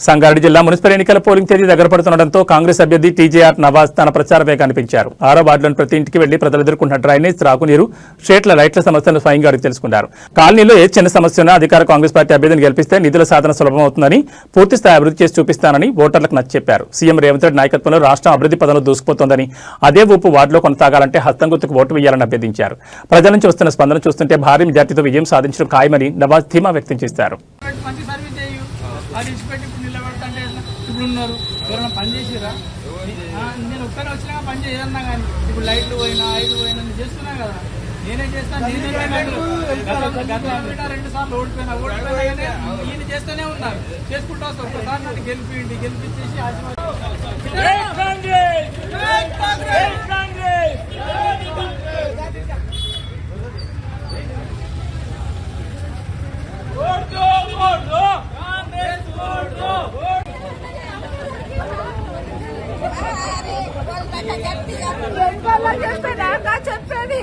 సంగారెడ్డి జిల్లా మున్సిపల్ ఎన్నికల పోలింగ్ తేదీ దగ్గర పడుతుండటంతో కాంగ్రెస్ అభ్యర్థి టీజేఆర్ నవాజ్ తన ప్రచార వేగాన్ని పెంచారు ఆరో వార్డులను ప్రతి ఇంటికి వెళ్ళి ప్రజలు ఎదుర్కొంటున్న డ్రైనేజ్ త్రాగునీరు స్ట్రీట్ల లైట్ల సమస్యలను స్వయంగా అడిగి తెలుసుకున్నారు కాలనీలో ఏ చిన్న సమస్య అధికార కాంగ్రెస్ పార్టీ అభ్యర్థిని గెలిపిస్తే నిధుల సాధన సులభమవుతుందని పూర్తి స్థాయి అభివృద్ధి చేసి చూపిస్తానని ఓటర్లకు నచ్చ చెప్పారు సీఎం రేవంత్ రెడ్డి నాయకత్వంలో రాష్ట్రం అభివృద్ధి పదంలో దూసుకుపోతోందని అదే ఊపు వార్డులో కొనసాగాలంటే హస్తం గుర్తుకు ఓటు వేయాలని అభ్యర్థించారు ప్రజల నుంచి వస్తున్న స్పందన చూస్తుంటే భారీ మెజార్టీతో విజయం సాధించడం ఖాయమని నవాజ్ ధీమా వ్యక్తం చేశారు ఇప్పుడు ఉన్నారు. ఎవరైనా పని చేసిరా నేను ఒక్కనే వచ్చినా పని చేయన్నా కానీ. ఇప్పుడు లైట్లు పోయినా ఐదు పోయినా నేను చేస్తున్నా కదా. నేనే చేస్తాను నేనే రెండు సార్లు ఓడిపోయినా ఓడిపోయినా ఈయన చేస్తూనే ఉన్నారు. చేసుకుంటూ వస్తారు. ఒకసారి నన్ను గెలిపియండి గెలిపించేసి వాళ్ళ చెప్పేది అక్క చెప్పేది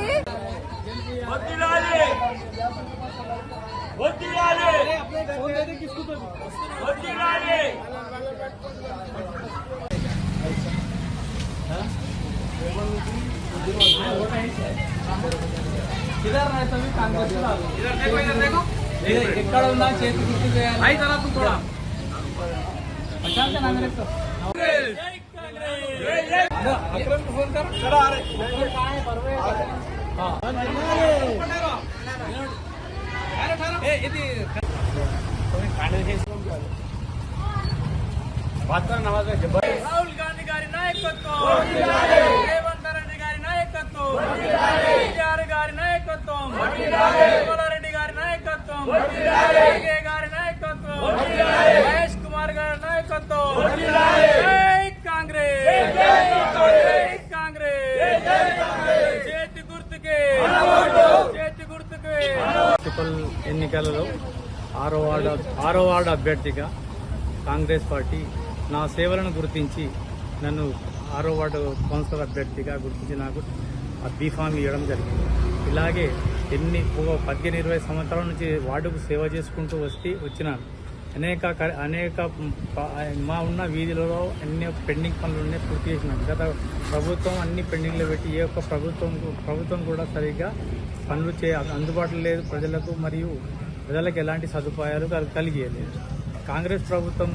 ఇద్దరు ఎక్కడ ఉందా చేతి గుర్తు చేయాలి ఐదు తర్వాత కూడా ప్రశాంత్ రాహుల్ గాంధీ గారి నాయకత్వం. రేవంత్ రెడ్డి గారి నాయకత్వం. కేటీఆర్ గారి నాయకత్వం. రెడ్డి గారి నాయకత్వం. గారి నాయకత్వం. మహేష్ కుమార్ గారి నాయకత్వం. ఎన్నికలలో ఆరో వార్డు ఆరో వార్డు అభ్యర్థిగా కాంగ్రెస్ పార్టీ నా సేవలను గుర్తించి నన్ను ఆరో వార్డు కౌన్సిలర్ అభ్యర్థిగా గుర్తించి నాకు ఆ బీఫామ్ ఇవ్వడం జరిగింది. ఇలాగే ఎన్ని ఒక ఇరవై సంవత్సరాల నుంచి వార్డుకు సేవ చేసుకుంటూ వస్తే వచ్చినాను అనేక క- అనేక మా ఉన్న వీధులలో అన్ని పెండింగ్ పనులు ఉన్నాయి పూర్తి చేసినాం గత ప్రభుత్వం అన్ని పెండింగ్లో పెట్టి ఏ ఒక్క ప్రభుత్వం ప్రభుత్వం కూడా సరిగ్గా పనులు చే అందుబాటులో లేదు ప్రజలకు మరియు ప్రజలకు ఎలాంటి సదుపాయాలు కల్- కలిగియలేదు కాంగ్రెస్ ప్రభుత్వం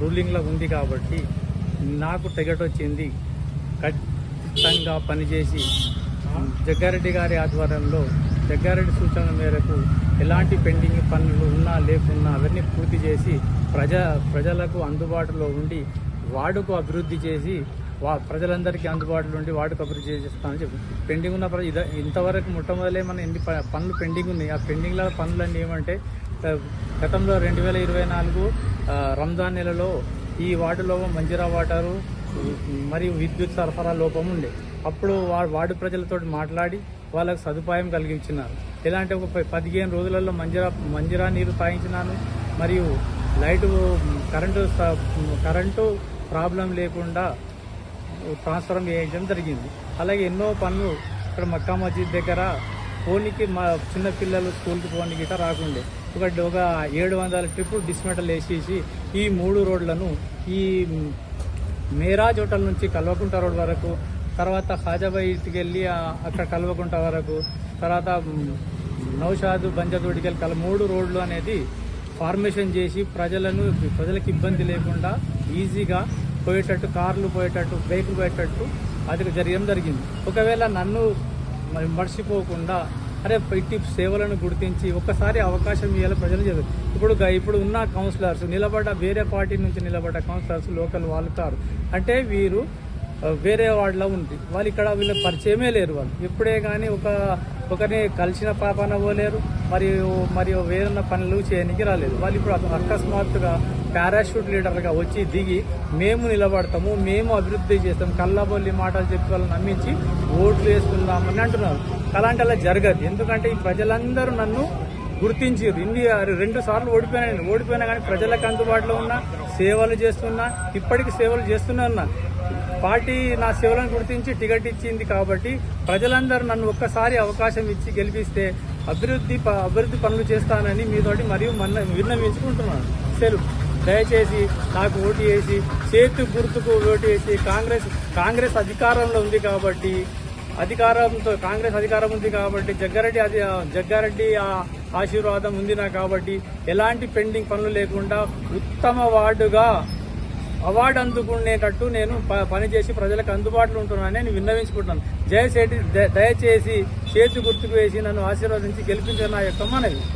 రూలింగ్లో ఉంది కాబట్టి నాకు టికెట్ వచ్చింది ఖచ్చితంగా పనిచేసి జగ్గారెడ్డి గారి ఆధ్వర్యంలో జగ్గారెడ్డి సూచనల మేరకు ఎలాంటి పెండింగ్ పనులు ఉన్నా లేకున్నా అవన్నీ పూర్తి చేసి ప్రజా ప్రజలకు అందుబాటులో ఉండి వాడుకు అభివృద్ధి చేసి ప్రజలందరికీ అందుబాటులో ఉండి వార్డుకు అభివృద్ధి చేస్తామని చెప్పి. పెండింగ్ ఉన్న ప్రజ ఇద- ఇంతవరకు మొట్టమొదలే మన ఎన్ని ప- పనులు పెండింగ్ ఉన్నాయి. ఆ పెండింగ్ల పనులన్నీ ఏమంటే గతంలో రెండు వేల ఇరవై నాలుగు రంజాన్ నెలలో ఈ వార్డులో మంజీరా వాటరు మరియు విద్యుత్ సరఫరా లోపం ఉండే. అప్పుడు వా- వార్డు ప్రజలతో మాట్లాడి వాళ్ళకు సదుపాయం కలిగించినారు. ఎలాంటి ఒక ప- పదిహేను రోజులలో మంజీరా మంజీరా నీరు తాగించినాను. మరియు లైటు కరెంటు స- కరెంటు ప్రాబ్లం లేకుండా ట్రాన్స్ఫర్ చేయడం జరిగింది. అలాగే ఎన్నో పనులు ఇక్కడ మక్కా మస్జిద్ దగ్గర ఫోన్కి మా చిన్న పిల్లలు స్కూల్కి ఫోన్కి గిట్ట రాకుండే. ఒక ఒక ఏడు వందల ట్రిప్పు డిస్మెటల్ వేసేసి ఈ మూడు రోడ్లను ఈ మేరాజ్ హోటల్ నుంచి కల్వకుంట రోడ్ వరకు తర్వాత హాజాబాయికి వెళ్ళి అక్కడ కల్వకుంట వరకు తర్వాత నౌషాదు నౌషాద్ బంజదోడికి వెళ్ళి కల మూడు రోడ్లు అనేది ఫార్మేషన్ చేసి ప్రజలను ప్రజలకు ఇబ్బంది లేకుండా ఈజీగా పోయేటట్టు కార్లు పోయేటట్టు బైకులు పోయేటట్టు అది జరగడం జరిగింది? ఒకవేళ నన్ను మరి మర్చిపోకుండా అరే ఇట్టి సేవలను గుర్తించి ఒక్కసారి అవకాశం ఇవ్వాలి ప్రజలు చదువు ఇప్పుడు ఇప్పుడు ఉన్న కౌన్సిలర్స్ నిలబడ్డ వేరే పార్టీ నుంచి నిలబడ్డ కౌన్సిలర్స్ లోకల్ వాళ్ళు కారు అంటే వీరు వేరే వాళ్ళ ఉంది. వాళ్ళు ఇక్కడ వీళ్ళ పరిచయమే లేరు వాళ్ళు. ఎప్పుడే కానీ ఒక ఒకరిని కలిసిన పాపన పోలేరు. మరియు మరియు వేరున్న పనులు చేయడానికి రాలేదు. వాళ్ళు ఇప్పుడు అకస్మాత్తుగా పారాషూట్ లీడర్గా వచ్చి దిగి మేము నిలబడతాము మేము అభివృద్ధి చేస్తాం కళ్ళబొల్లి మాటలు చెప్పి వాళ్ళని నమ్మించి ఓట్లు వేసుకుందామని అంటున్నారు. అలాంటి అలా జరగదు. ఎందుకంటే ఈ ప్రజలందరూ నన్ను గుర్తించారు ఇన్ని రెండు సార్లు ఓడిపోయినా ఓడిపోయినా కానీ ప్రజలకు అందుబాటులో ఉన్నా సేవలు చేస్తున్నా ఇప్పటికీ సేవలు చేస్తున్నా పార్టీ నా సేవలను గుర్తించి టికెట్ ఇచ్చింది కాబట్టి ప్రజలందరూ నన్ను ఒక్కసారి అవకాశం ఇచ్చి గెలిపిస్తే అభివృద్ధి ప- అభివృద్ధి పనులు చేస్తానని మీతోటి మరియు మన విన్నవించుకుంటున్నాను. సెలవు దయచేసి నాకు ఓటు వేసి చేతు గుర్తుకు ఓటు వేసి కాంగ్రెస్ కాంగ్రెస్ అధికారంలో ఉంది కాబట్టి అధికారంతో కాంగ్రెస్ అధికారం ఉంది కాబట్టి జగ్గారెడ్డి అది జగ్గారెడ్డి ఆ ఆశీర్వాదం ఉంది నాకు కాబట్టి ఎలాంటి పెండింగ్ పనులు లేకుండా ఉత్తమ వార్డుగా అవార్డు అందుకునేటట్టు నేను ప- పనిచేసి ప్రజలకు అందుబాటులో ఉంటున్నానని నేను విన్నవించుకుంటున్నాను. దయచేసి దయచేసి చేతి గుర్తుకు వేసి నన్ను ఆశీర్వదించి గెలిపించిన నా యొక్క మనవి.